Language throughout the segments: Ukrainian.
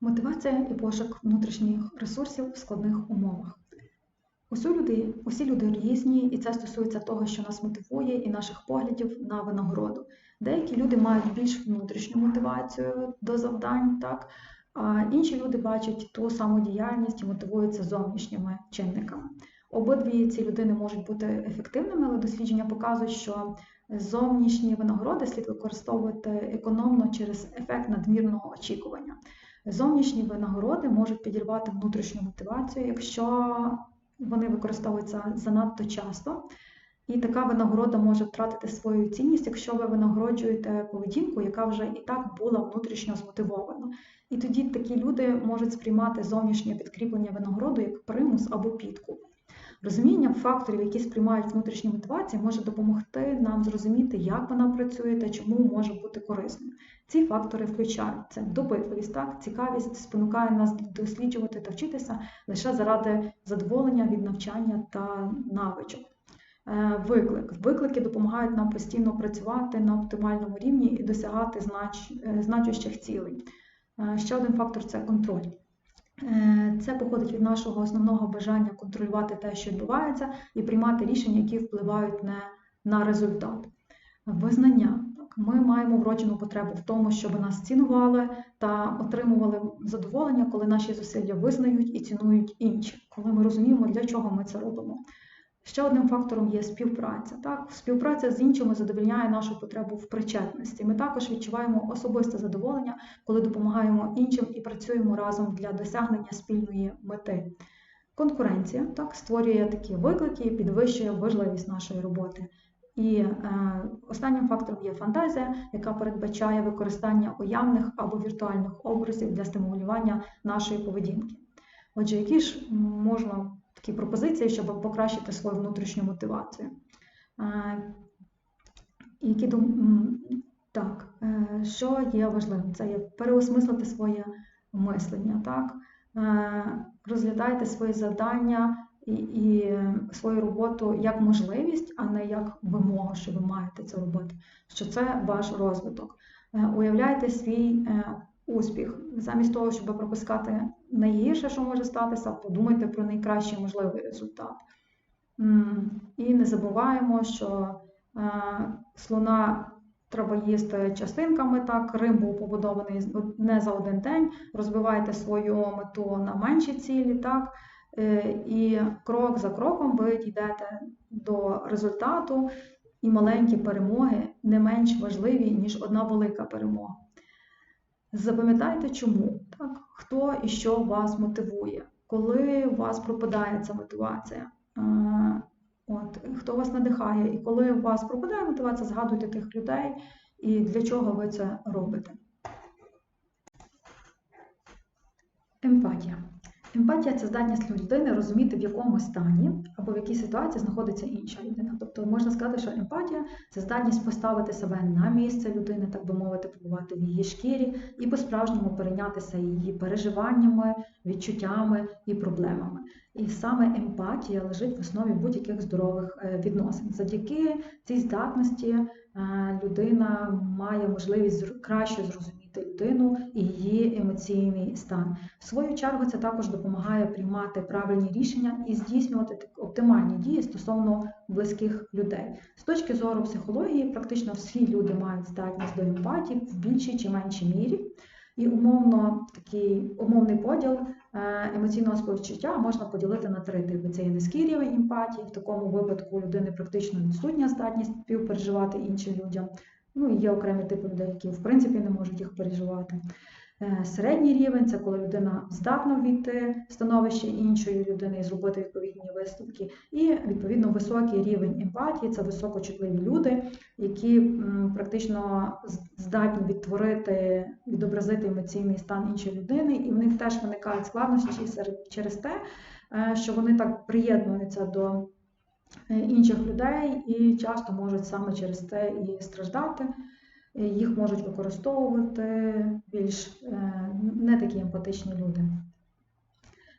Мотивація і пошук внутрішніх ресурсів в складних умовах. Усі люди, усі люди різні, і це стосується того, що нас мотивує, і наших поглядів на винагороду. Деякі люди мають більш внутрішню мотивацію до завдань, так а інші люди бачать ту саму діяльність і мотивуються зовнішніми чинниками. Обидві ці людини можуть бути ефективними, але дослідження показують, що зовнішні винагороди слід використовувати економно через ефект надмірного очікування. Зовнішні винагороди можуть підірвати внутрішню мотивацію, якщо вони використовуються занадто часто. І така винагорода може втратити свою цінність, якщо ви винагороджуєте поведінку, яка вже і так була внутрішньо змотивована. І тоді такі люди можуть сприймати зовнішнє підкріплення винагороду як примус або підкуп. Розуміння факторів, які сприймають внутрішню мотивацію, може допомогти нам зрозуміти, як вона працює та чому може бути корисною. Ці фактори включають це допитливість, так, цікавість спонукає нас досліджувати та вчитися лише заради задоволення від навчання та навичок. Е, виклик. Виклики допомагають нам постійно працювати на оптимальному рівні і досягати знач... е, значущих цілей. Е, Ще один фактор це контроль. Е, Це походить від нашого основного бажання контролювати те, що відбувається, і приймати рішення, які впливають не на результат. Визнання. Ми маємо вроджену потребу в тому, щоб нас цінували та отримували задоволення, коли наші зусилля визнають і цінують інші, коли ми розуміємо, для чого ми це робимо. Ще одним фактором є співпраця. Так? Співпраця з іншими задовольняє нашу потребу в причетності. Ми також відчуваємо особисте задоволення, коли допомагаємо іншим і працюємо разом для досягнення спільної мети. Конкуренція так, створює такі виклики і підвищує важливість нашої роботи. І е, останнім фактором є фантазія, яка передбачає використання уявних або віртуальних образів для стимулювання нашої поведінки. Отже, які ж можна такі пропозиції, щоб покращити свою внутрішню мотивацію? Е, які дум... Так, е, що є важливим? Це є переосмислити своє мислення, так? Е, Розглядайте свої завдання і, і свою роботу як можливість, а не як вимогу, що ви маєте це робити, що це ваш розвиток. Уявляйте свій успіх. Замість того, щоб пропускати найгірше, що може статися, подумайте про найкращий можливий результат. І не забуваємо, що е, слона треба їсти частинками. Так, Рим був побудований не за один день. Розбивайте свою мету на менші цілі, так, е, і крок за кроком ви дійдете до результату, і маленькі перемоги не менш важливі, ніж одна велика перемога. Запам'ятайте, чому, так? Хто і що вас мотивує, коли у вас пропадає ця мотивація. Е, От, хто вас надихає, і коли у вас пропадає мотивація, згадуйте тих людей і для чого ви це робите. Емпатія. Емпатія це здатність людини розуміти, в якому стані або в якій ситуації знаходиться інша людина. Тобто можна сказати, що емпатія це здатність поставити себе на місце людини, так би мовити, побувати в її шкірі і по-справжньому перейнятися її переживаннями, відчуттями і проблемами. І саме емпатія лежить в основі будь-яких здорових е, відносин. Завдяки цій здатності е, людина має можливість краще зрозуміти людину і її емоційний стан. В свою чергу це також допомагає приймати правильні рішення і здійснювати оптимальні дії стосовно близьких людей. З точки зору психології, практично всі люди мають здатність до емпатії в більшій чи меншій мірі. І умовно такий умовний поділ е, емоційного співчуття можна поділити на три типи. Це є низький рівень емпатії, в такому випадку у людини практично відсутня здатність співпереживати іншим людям. Ну є окремі типи людей, які в принципі не можуть їх переживати. Е, Середній рівень це коли людина здатна війти в становище іншої людини і зробити відповідні висновки. І відповідно високий рівень емпатії це високочутливі люди, які практично здатні відтворити, відобразити емоційний стан іншої людини, і в них теж виникають складнощі через те, е, що вони так приєднуються до інших людей і часто можуть саме через це і страждати. Е, Їх можуть використовувати більш е, не такі емпатичні люди.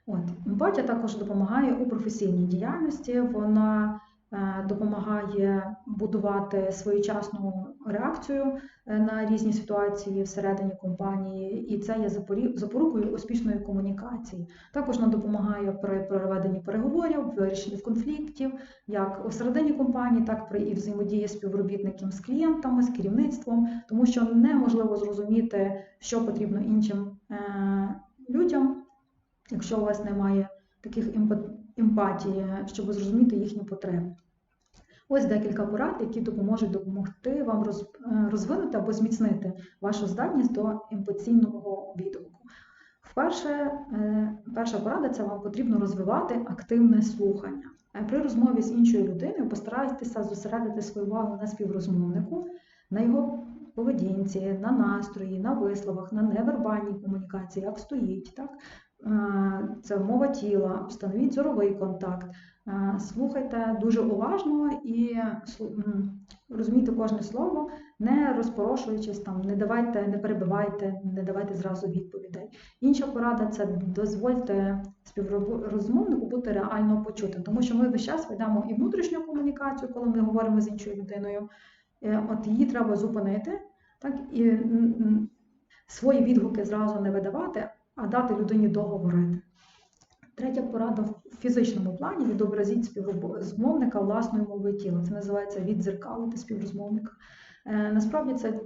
От. Емпатія також допомагає у професійній діяльності. Вона е, допомагає будувати своєчасну реакцію е, на різні ситуації всередині компанії, і це є запорукою успішної комунікації. Також нам допомагає при проведенні переговорів, вирішенні конфліктів, як усередині компанії, так при і взаємодії співробітників з клієнтами, з керівництвом, тому що неможливо зрозуміти, що потрібно іншим е, людям, якщо у вас немає таких емпатії, щоб зрозуміти їхні потреби. Ось декілька порад, які допоможуть допомогти вам е, розвинути або зміцнити вашу здатність до емоційного відгуку. Вперше, е, перша порада це вам потрібно розвивати активне слухання. Е, При розмові з іншою людиною постарайтеся зосередити свою увагу на співрозмовнику, на його поведінці, на настрої, на висловах, на невербальній комунікації, як стоїть, так? Це мова тіла, встановіть зоровий контакт. Слухайте дуже уважно і розумійте кожне слово, не розпорошуючись там, не давайте, не перебивайте, не давайте зразу відповідей. Інша порада це дозвольте співрозмовнику бути реально почутим, тому що ми весь час ведемо і внутрішню комунікацію, коли ми говоримо з іншою людиною. Е, От її треба зупинити, так і свої відгуки зразу не видавати, а дати людині договорити. Третя порада в фізичному плані відобразіть співрозмовника власною мовою тіла. Це називається віддзеркалити співрозмовника. Е, Насправді це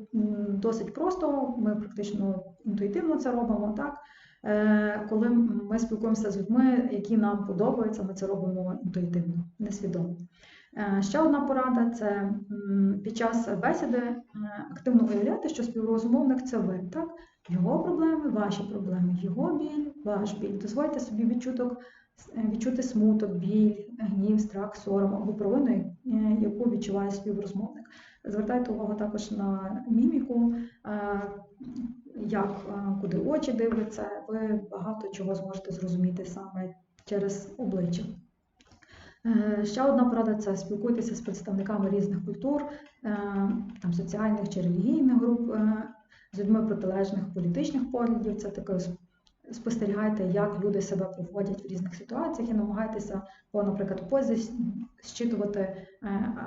досить просто, ми практично інтуїтивно це робимо. Так? Е, Коли ми спілкуємося з людьми, які нам подобаються, ми це робимо інтуїтивно, несвідомо. Е, Ще одна порада це під час бесіди е, активно уявляти, що співрозмовник це ви. Так? Його проблеми, ваші проблеми, його біль, ваш біль. Дозвольте собі відчуток, е, відчути смуток, біль, гнів, страх, сором або провину, яку відчуває співрозмовник. Звертайте увагу також на міміку, як куди очі дивляться, ви багато чого зможете зрозуміти саме через обличчя. Е, Ще одна порада це спілкуйтеся з представниками різних культур, е, там, соціальних чи релігійних груп, е, з людьми протилежних політичних поглядів. Це таке спостерігайте, як люди себе поводять в різних ситуаціях і намагайтеся по, наприклад, позі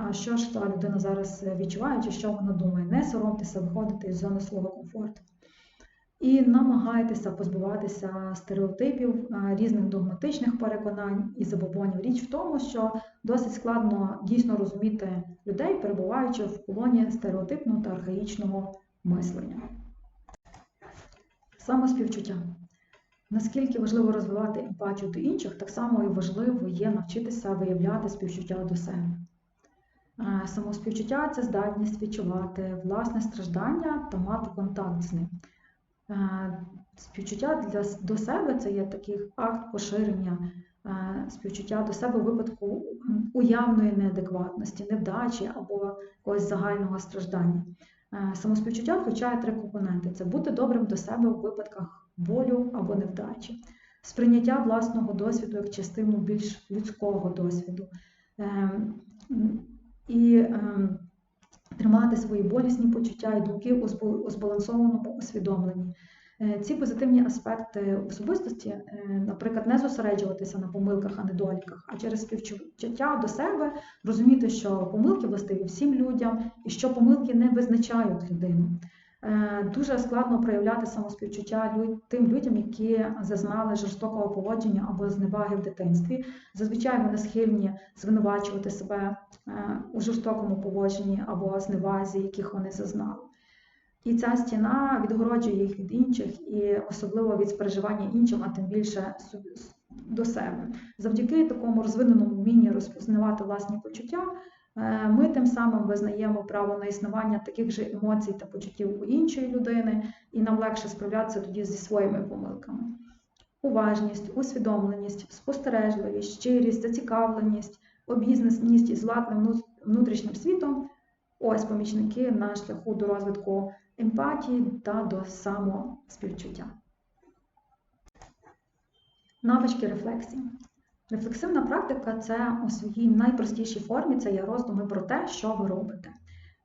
а що ж та людина зараз відчуває, чи що вона думає. Не соромтеся виходити із зони свого комфорту. І намагайтеся позбуватися стереотипів, е, різних догматичних переконань і забобонів. Річ в тому, що досить складно дійсно розуміти людей, перебуваючи в полоні стереотипного та архаїчного мислення. Самоспівчуття. Наскільки важливо розвивати емпатію до інших, так само і важливо є навчитися виявляти співчуття до себе. Е, Самоспівчуття це здатність відчувати власне страждання та мати контакт з ним. Співчуття для, до себе це є такий акт поширення співчуття до себе у випадку уявної неадекватності, невдачі або якогось загального страждання. Самоспівчуття включає три компоненти: це бути добрим до себе у випадках болю або невдачі, сприйняття власного досвіду як частину більш людського досвіду. М, І тримати свої болісні почуття і думки у збалансованому усвідомленні. Е, Ці позитивні аспекти особистості, е, наприклад, не зосереджуватися на помилках, а недоліках, а через співчуття до себе розуміти, що помилки властиві всім людям і що помилки не визначають людину. Е, Дуже складно проявляти самоспівчуття тим людям, які зазнали жорстокого поводження або зневаги в дитинстві. Зазвичай вони схильні звинувачувати себе е, у жорстокому поводженні або зневазі, яких вони зазнали. І ця стіна відгороджує їх від інших, і особливо від спереживання іншим, а тим більше до себе. Завдяки такому розвиненому вмінні розпізнавати власні почуття, ми тим самим визнаємо право на існування таких же емоцій та почуттів у іншої людини, і нам легше справлятися тоді зі своїми помилками. Уважність, усвідомленість, спостережливість, щирість, зацікавленість, обізнаність із владним внутрішнім світом ось помічники на шляху до розвитку емпатії та до самоспівчуття. Навички рефлексії. Рефлексивна практика це у своїй найпростішій формі це є роздуми про те, що ви робите.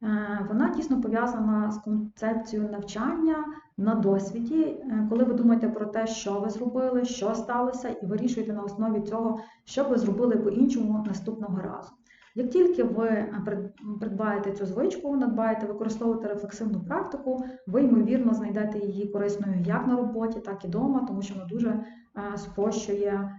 Е, Вона тісно пов'язана з концепцією навчання на досвіді, Е, коли ви думаєте про те, що ви зробили, що сталося, і вирішуєте на основі цього, що ви зробили по-іншому наступного разу. Як тільки ви е, придбаєте цю звичку, надбаєте використовувати рефлексивну практику, ви ймовірно знайдете її корисною як на роботі, так і вдома, тому що вона дуже спрощує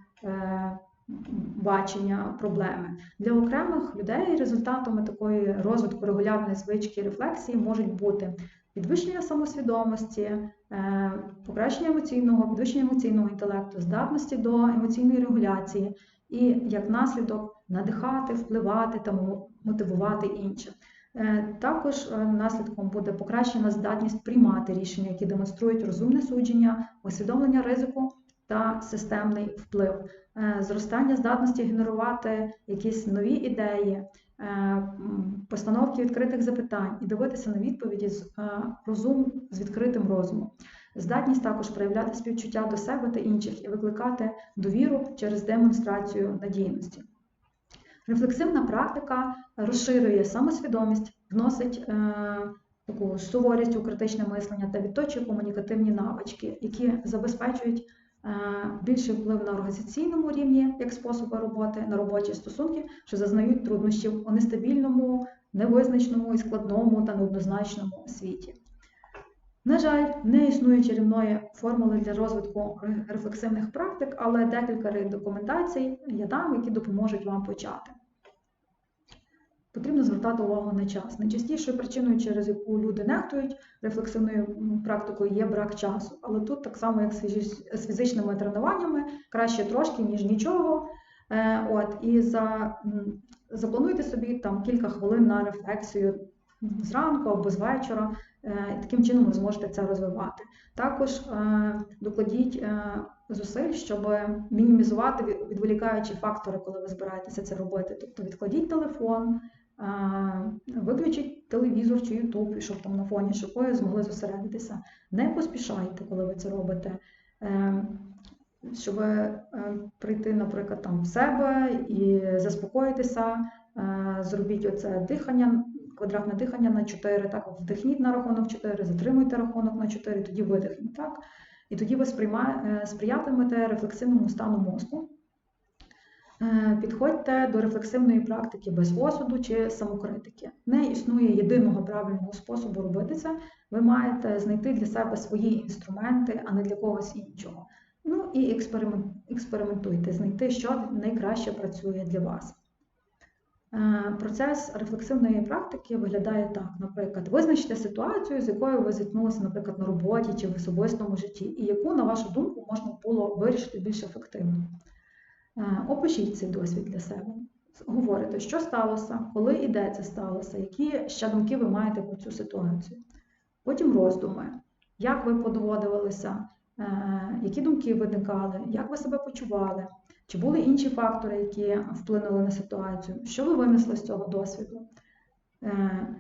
бачення проблеми. Для окремих людей результатами такої розвитку регулярної звички рефлексії можуть бути підвищення самосвідомості, е, покращення емоційного, підвищення емоційного інтелекту, здатності до емоційної регуляції і як наслідок надихати, впливати та мотивувати інших. Е, Також е, наслідком буде покращена здатність приймати рішення, які демонструють розумне судження, усвідомлення ризику та системний вплив, Е, зростання здатності генерувати якісь нові ідеї, е, постановки відкритих запитань і дивитися на відповіді з е, розум з відкритим розумом. Здатність також проявляти співчуття до себе та інших і викликати довіру через демонстрацію надійності. Рефлексивна практика розширює самосвідомість, вносить таку суворість у критичне мислення та відточує комунікативні навички, які забезпечують більший вплив на організаційному рівні як способи роботи, на робочі стосунки, що зазнають труднощів у нестабільному, невизначному і складному та неоднозначному світі. На жаль, не існує чарівної формули для розвитку рефлексивних практик, але декілька рекомендацій я там, які допоможуть вам почати. Потрібно звертати увагу на час. Найчастішою причиною, через яку люди нехтують рефлексивною практикою, є брак часу. Але тут, так само як з фізичними тренуваннями, краще трошки, ніж нічого. Е, От, і за, заплануйте собі там кілька хвилин на рефлексію зранку або з вечора. Е, і Таким чином ви зможете це розвивати. Також е, докладіть зусиль, щоб мінімізувати відволікаючі фактори, коли ви збираєтеся це робити. Тобто відкладіть телефон, виключіть телевізор чи Ютуб, щоб там на фоні, щоб змогли зосередитися. Не поспішайте, коли ви це робите. Е, Щоб е, прийти, наприклад, там в себе і заспокоїтися, е, зробіть оце дихання, квадратне дихання на 4, так, вдихніть на рахунок 4, затримуйте рахунок на 4, тоді видихніть, так? І тоді ви е, сприятимете рефлексивному стану мозку. Е, Підходьте до рефлексивної практики без осуду чи самокритики. Не існує єдиного правильного способу робити це. Ви маєте знайти для себе свої інструменти, а не для когось іншого. Ну і експериментуйте, знайти, що найкраще працює для вас. Е, Процес рефлексивної практики виглядає так: наприклад, визначте ситуацію, з якою ви зіткнулися, наприклад, на роботі чи в особистому житті, і яку, на вашу думку, можна було вирішити більш ефективно. Е, Опишіть цей досвід для себе. Говорите, що сталося, коли і де це сталося, які ще думки ви маєте про цю ситуацію. Потім роздуми, як ви подводилися, е, які думки виникали, як ви себе почували, чи були інші фактори, які вплинули на ситуацію, що ви винесли з цього досвіду. Е,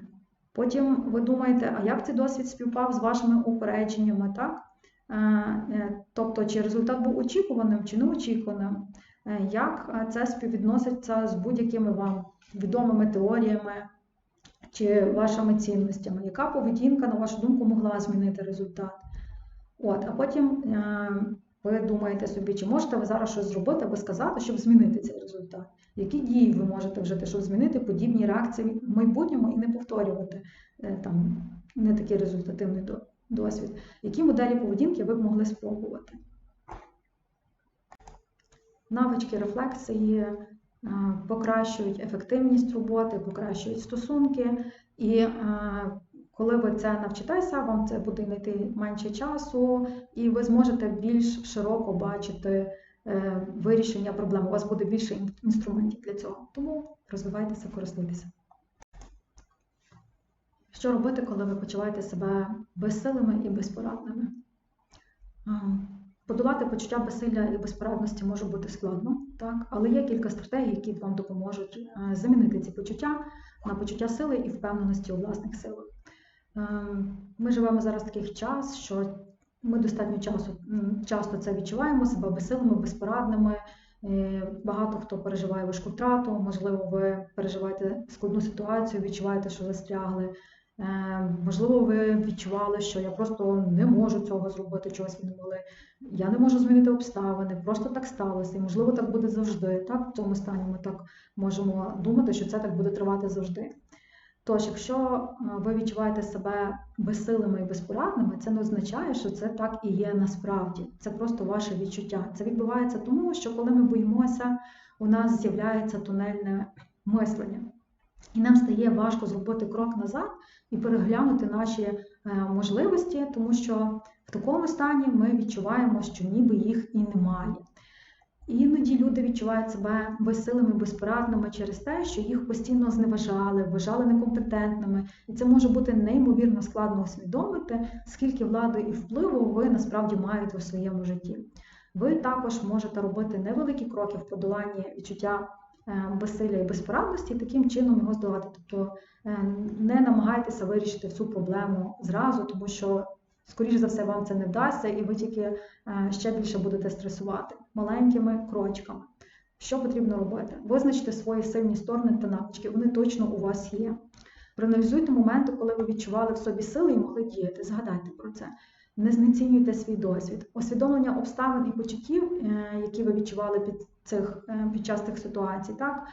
Потім ви думаєте, а як цей досвід співпав з вашими упередженнями, так? Тобто, чи результат був очікуваним, чи неочікуваним, як е, це співвідноситься з будь-якими вам відомими теоріями чи вашими цінностями, яка поведінка, на вашу думку, могла змінити результат? От, а потім е, ви думаєте собі, чи можете ви зараз щось зробити або сказати, щоб змінити цей результат? Які дії ви можете вжити, щоб змінити подібні реакції в майбутньому і не повторювати е, там не такий результативний досвід? Які моделі поведінки ви б могли спробувати? Навички рефлексії е, покращують ефективність роботи, покращують стосунки, і е, коли ви це навчитеся, вам це буде знайти менше часу, і ви зможете більш широко бачити е, вирішення проблем. У вас буде більше інструментів для цього. Тому розвивайтеся, користуйтеся. Що робити, коли ви почуваєте себе безсилими і безпорадними? Подолати почуття безсилля і безпорадності може бути складно, так? але є кілька стратегій, які вам допоможуть е, замінити ці почуття на почуття сили і впевненості у власних силах. Е, Ми живемо зараз в такий час, що ми достатньо часу, часто це відчуваємо, себе безсилими, безпорадними. Е, Багато хто переживає важку втрату, можливо, ви переживаєте складну ситуацію, відчуваєте, що застрягли. Е, Можливо, ви відчували, що я просто не можу цього зробити, чогось не могли. Я не можу змінити обставини, просто так сталося. І можливо, так буде завжди. Так, в цьому стані ми так можемо думати, що це так буде тривати завжди. Тож, якщо е, ви відчуваєте себе безсилими і безпорадними, це не означає, що це так і є насправді. Це просто ваше відчуття. Це відбувається тому, що коли ми боїмося, у нас з'являється тунельне мислення. І нам стає важко зробити крок назад і переглянути наші е, можливості, тому що в такому стані ми відчуваємо, що ніби їх і немає. Іноді люди відчувають себе безсилими, безпорадними через те, що їх постійно зневажали, вважали некомпетентними, і це може бути неймовірно складно усвідомити, скільки влади і впливу ви насправді маєте у своєму житті. Ви також можете робити невеликі кроки в подоланні відчуття безсилля і безпорадності, і таким чином його здолати. Тобто е, не намагайтеся вирішити всю проблему зразу, тому що скоріш за все, вам це не вдасться, і ви тільки е, ще більше будете стресувати маленькими крочками. Що потрібно робити? Визначте свої сильні сторони та навички, вони точно у вас є. Проаналізуйте моменти, коли ви відчували в собі сили і могли діяти. Згадайте про це. Не знецінюйте свій досвід. Усвідомлення обставин і почуттів, е, які ви відчували під, цих, е, під час цих ситуацій, так,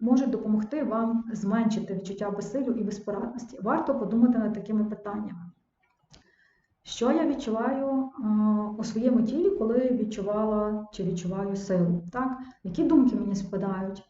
можуть допомогти вам зменшити відчуття безсилю і безпорадності. Варто подумати над такими питаннями. Що я відчуваю у своєму тілі, коли відчувала чи відчуваю силу? Так? Які думки мені спадають,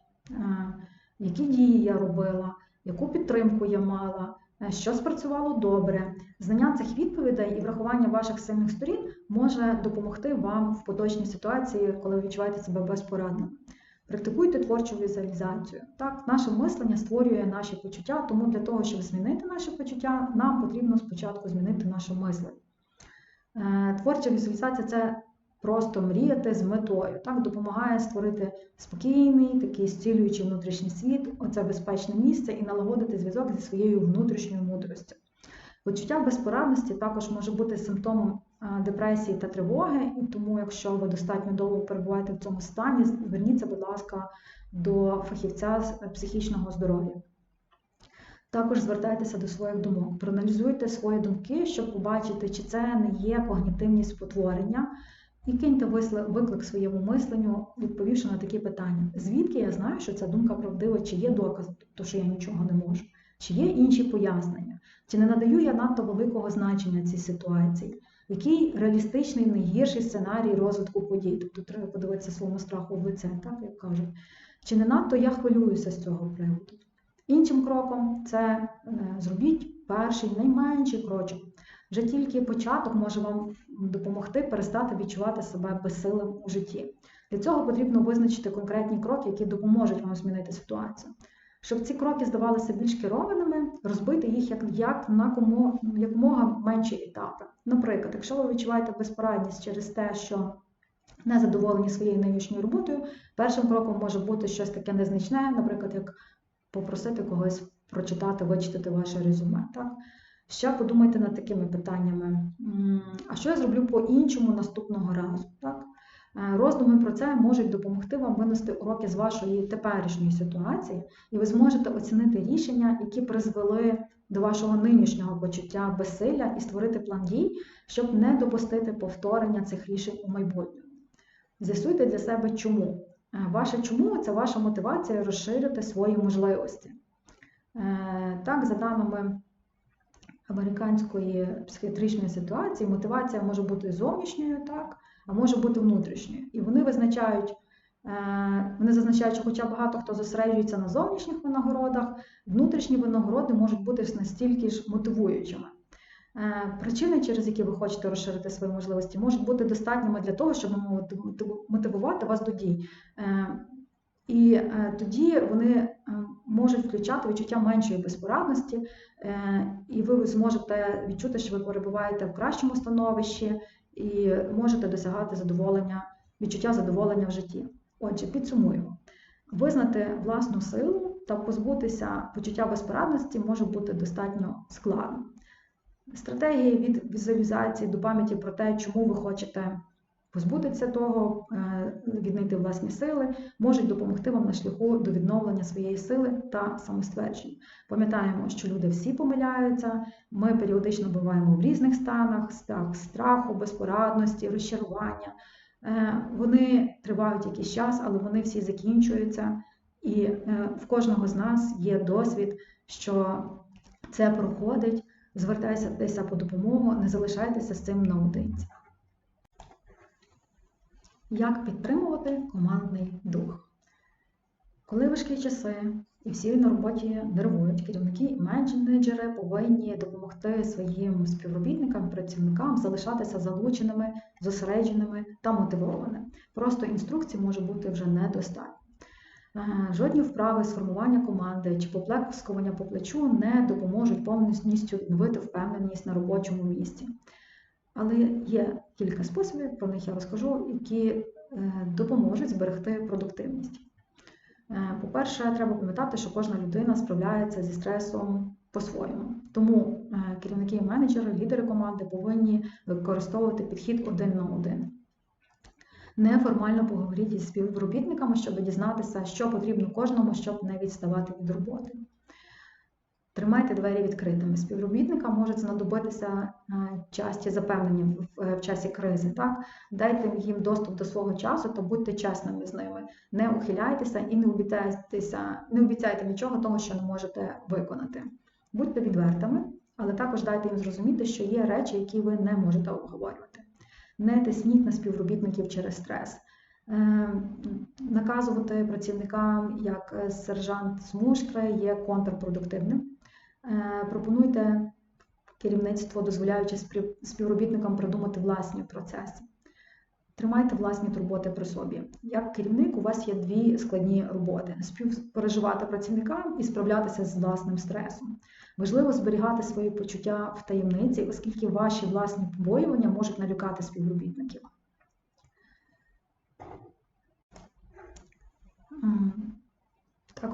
які дії я робила, яку підтримку я мала, що спрацювало добре? Знання цих відповідей і врахування ваших сильних сторін може допомогти вам в поточній ситуації, коли ви відчуваєте себе безпорадним. Практикуйте творчу візуалізацію. Так, наше мислення створює наші почуття, тому для того, щоб змінити наші почуття, нам потрібно спочатку змінити наше мислення. Е, творча візуалізація це просто мріяти з метою. Так, допомагає створити спокійний, такий зцілюючий внутрішній світ, оце безпечне місце і налагодити зв'язок зі своєю внутрішньою мудростю. Почуття безпорадності також може бути симптомом депресії та тривоги, і тому, якщо ви достатньо довго перебуваєте в цьому стані, зверніться, будь ласка, до фахівця з психічного здоров'я. Також звертайтеся до своїх думок, проаналізуйте свої думки, щоб побачити, чи це не є когнітивні спотворення, і киньте виклик своєму мисленню, відповівши на такі питання. Звідки я знаю, що ця думка правдива, чи є доказ, то що я нічого не можу, чи є інші пояснення, чи не надаю я надто великого значення цій ситуації який реалістичний найгірший сценарій розвитку подій. Тобто треба подивитися своєму страху в лице, так як кажуть. Чи не надто я хвилююся з цього приводу? Іншим кроком це е, зробіть перший найменший крочок. Вже тільки початок може вам допомогти перестати відчувати себе безсилим у житті. Для цього потрібно визначити конкретні кроки, які допоможуть вам змінити ситуацію. Щоб ці кроки здавалися більш керованими, розбити їх як як на кому якомога менші етапи. Наприклад, якщо ви відчуваєте безпорадність через те, що не задоволені своєю нинішньою роботою, першим кроком може бути щось таке незначне, наприклад, як попросити когось прочитати, вичитати ваше резюме. Так? Ще подумайте над такими питаннями. А що я зроблю по-іншому наступного разу? Так? Е, роздуми про це можуть допомогти вам винести уроки з вашої теперішньої ситуації, і ви зможете оцінити рішення, які призвели до вашого нинішнього почуття безсилля, і створити план дій, щоб не допустити повторення цих рішень у майбутньому. З'ясуйте для себе, чому. Е, ваше чому це ваша мотивація розширити свої можливості. Е, так, за даними американської психіатричної ситуації, мотивація може бути зовнішньою, так, а може бути внутрішньою. І вони визначають, е, вони зазначають, що хоча багато хто зосереджується на зовнішніх винагородах, внутрішні винагороди можуть бути настільки ж мотивуючими. Е, причини, через які ви хочете розширити свої можливості, можуть бути достатніми для того, щоб мотивувати вас до дій. Е, і тоді вони можуть включати відчуття меншої безпорадності, і ви зможете відчути, що ви перебуваєте в кращому становищі, і можете досягати задоволення, відчуття задоволення в житті. Отже, підсумуємо. Визнати власну силу та позбутися почуття безпорадності може бути достатньо складно. Стратегії від візуалізації до пам'яті про те, чому ви хочете позбутися того, е, віднайти власні сили, можуть допомогти вам на шляху до відновлення своєї сили та самоствердження. Пам'ятаємо, що люди всі помиляються, ми періодично буваємо в різних станах, так, страху, безпорадності, розчарування. Е, Вони тривають якийсь час, але вони всі закінчуються. І е, в кожного з нас є досвід, що це проходить. Звертайтеся по допомогу, не залишайтеся з цим наодинці. Як підтримувати командний дух? Коли важкі часи і всі на роботі нервують, керівники і менеджери повинні допомогти своїм співробітникам, працівникам залишатися залученими, зосередженими та мотивованими. Просто інструкцій може бути вже недостатньо. Е, Жодні вправи з формування команди чи поплескування по плечу не допоможуть повністю відновити впевненість на робочому місці. Але є кілька способів, про них я розкажу, які е, допоможуть зберегти продуктивність. Е, По-перше, треба пам'ятати, що кожна людина справляється зі стресом по-своєму. Тому е, керівники і менеджери, лідери команди повинні використовувати підхід один на один. Неформально поговоріть із співробітниками, щоб дізнатися, що потрібно кожному, щоб не відставати від роботи. Тримайте двері відкритими. Співробітникам можуть знадобитися е, часті запевнення в, часі кризи. Так? Дайте їм доступ до свого часу та будьте чесними з ними. Не ухиляйтеся і не обіцяйтеся, не обіцяйте нічого того, що не можете виконати. Будьте відвертими, але також дайте їм зрозуміти, що є речі, які ви не можете обговорювати. Не тисніть на співробітників через стрес. Е, Наказувати працівникам як сержант з муштри є контрпродуктивним. Е, Пропонуйте керівництво, дозволяючи спів- співробітникам придумати власні процеси. Тримайте власні турботи при собі. Як керівник, у вас є дві складні роботи: співпереживати працівникам і справлятися з власним стресом. Важливо зберігати свої почуття в таємниці, оскільки ваші власні побоювання можуть налякати співробітників.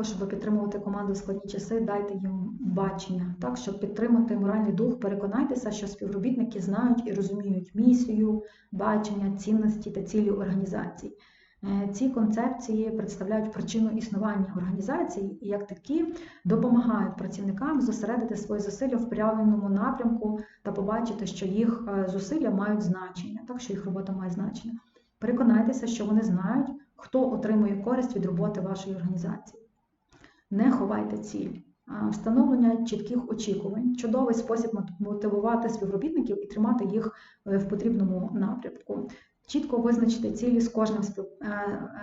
Також, щоб підтримувати команду в складні часи, дайте їм бачення. Так, щоб підтримати моральний дух, переконайтеся, що співробітники знають і розуміють місію, бачення, цінності та цілі організацій. Е, Ці концепції представляють причину існування організації і як такі допомагають працівникам зосередити свої зусилля в правильному напрямку та побачити, що їх е, зусилля мають значення, так що їх робота має значення. Переконайтеся, що вони знають, хто отримує користь від роботи вашої організації. Не ховайте ціль. Встановлення чітких очікувань чудовий спосіб мот- мотивувати співробітників і тримати їх е, в потрібному напрямку. Чітко визначте цілі з кожним е,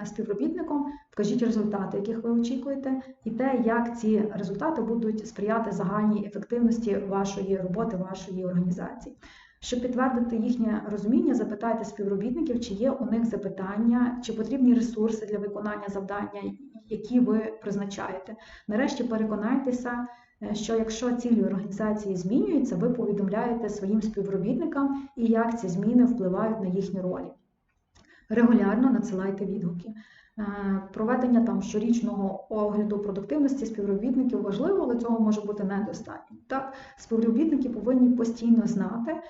е, співробітником, вкажіть результати, яких ви очікуєте, і те, як ці результати будуть сприяти загальній ефективності вашої роботи, вашої організації. Щоб підтвердити їхнє розуміння, запитайте співробітників, чи є у них запитання, чи потрібні ресурси для виконання завдання, які ви призначаєте. Нарешті переконайтеся, е, що якщо цілі організації змінюються, ви повідомляєте своїм співробітникам і як ці зміни впливають на їхні ролі. Регулярно надсилайте відгуки. Е, Проведення там щорічного огляду продуктивності співробітників важливо, але цього може бути недостатньо. Так, співробітники повинні постійно знати,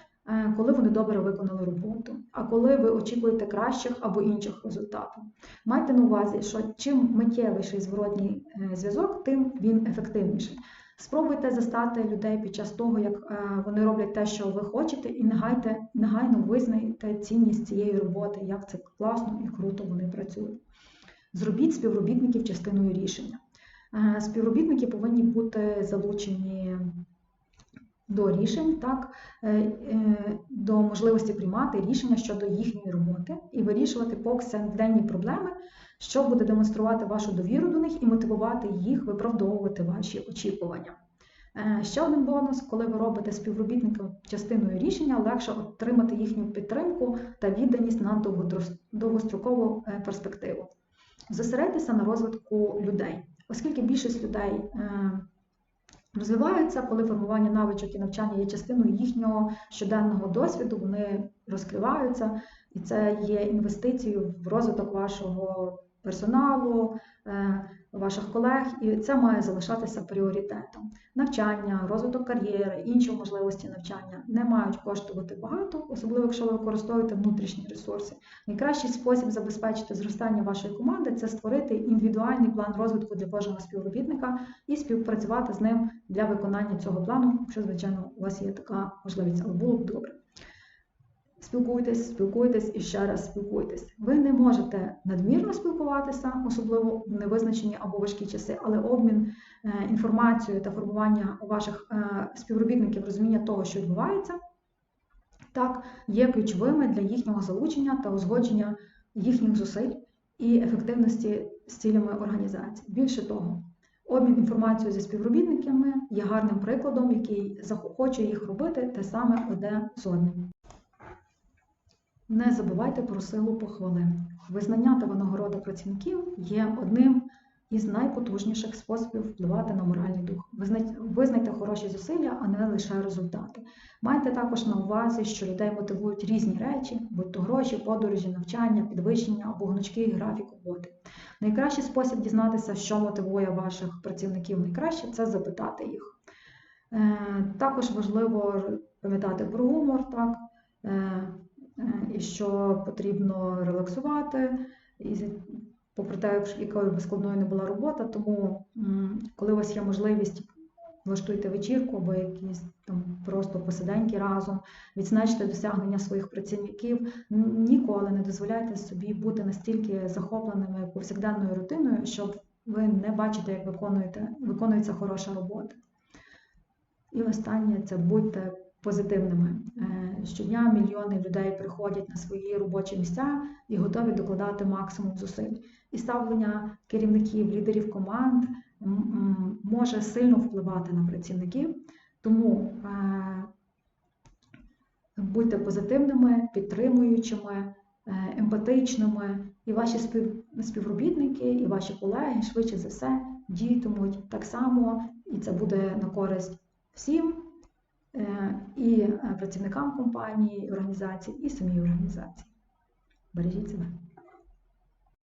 коли вони добре виконали роботу, а коли ви очікуєте кращих або інших результатів. Майте на увазі, що чим миттєвіший зворотній е, зв'язок, тим він ефективніший. Спробуйте застати людей під час того, як е, вони роблять те, що ви хочете, і негайте, негайно визнайте цінність цієї роботи, як це класно і круто вони працюють. Зробіть співробітників частиною рішення. Е, Співробітники повинні бути залучені до рішень, так, е, е, до можливості приймати рішення щодо їхньої роботи і вирішувати повсякденні проблеми, що буде демонструвати вашу довіру до них і мотивувати їх виправдовувати ваші очікування. Е, Ще один бонус, коли ви робите співробітників частиною рішення, легше отримати їхню підтримку та відданість на довгострокову перспективу. Зосередьтеся на розвитку людей, оскільки більшість людей розвиваються, коли формування навичок і навчання є частиною їхнього щоденного досвіду, вони розкриваються, і це є інвестицією в розвиток вашого персоналу, е, ваших колег, і це має залишатися пріоритетом. Навчання, розвиток кар'єри, інші можливості навчання не мають коштувати багато, особливо якщо ви використовуєте внутрішні ресурси. Найкращий спосіб забезпечити зростання вашої команди це створити індивідуальний план розвитку для кожного співробітника і співпрацювати з ним для виконання цього плану, якщо, звичайно, у вас є така можливість, але було б добре. Спілкуйтесь, спілкуйтесь і ще раз спілкуйтесь. Ви не можете надмірно спілкуватися, особливо в невизначені або важкі часи, але обмін е, інформацією та формування у ваших е, співробітників розуміння того, що відбувається, так, є ключовими для їхнього залучення та узгодження їхніх зусиль і ефективності з цілями організації. Більше того, обмін інформацією зі співробітниками є гарним прикладом, який захочує їх робити те саме одне з одним. Не забувайте про силу похвали. Визнання та винагорода працівників є одним із найпотужніших способів впливати на моральний дух. Визнайте, хороші зусилля, а не лише результати. Майте також на увазі, що людей мотивують різні речі, будь то гроші, подорожі, навчання, підвищення або гнучкий графік роботи. Найкращий спосіб дізнатися, що мотивує ваших працівників найкраще, це запитати їх. Е, Також важливо пам'ятати про гумор, так, е, і що потрібно релаксувати, і попри те, якою би складною не була робота, тому коли у вас є можливість, влаштуйте вечірку або якісь там просто посиденьки разом, відзначте досягнення своїх працівників. Ніколи не дозволяйте собі бути настільки захопленими повсякденною рутиною, щоб ви не бачите, як виконуєте, виконується хороша робота. І останнє це будьте позитивними. Щодня мільйони людей приходять на свої робочі місця і готові докладати максимум зусиль. І ставлення керівників, лідерів команд може сильно впливати на працівників. Тому е, будьте позитивними, підтримуючими, е, емпатичними, і ваші спів- співробітники, і ваші колеги швидше за все діятимуть так само, і це буде на користь всім, і е, працівникам компанії, організації, і самій організації. Бережіть себе.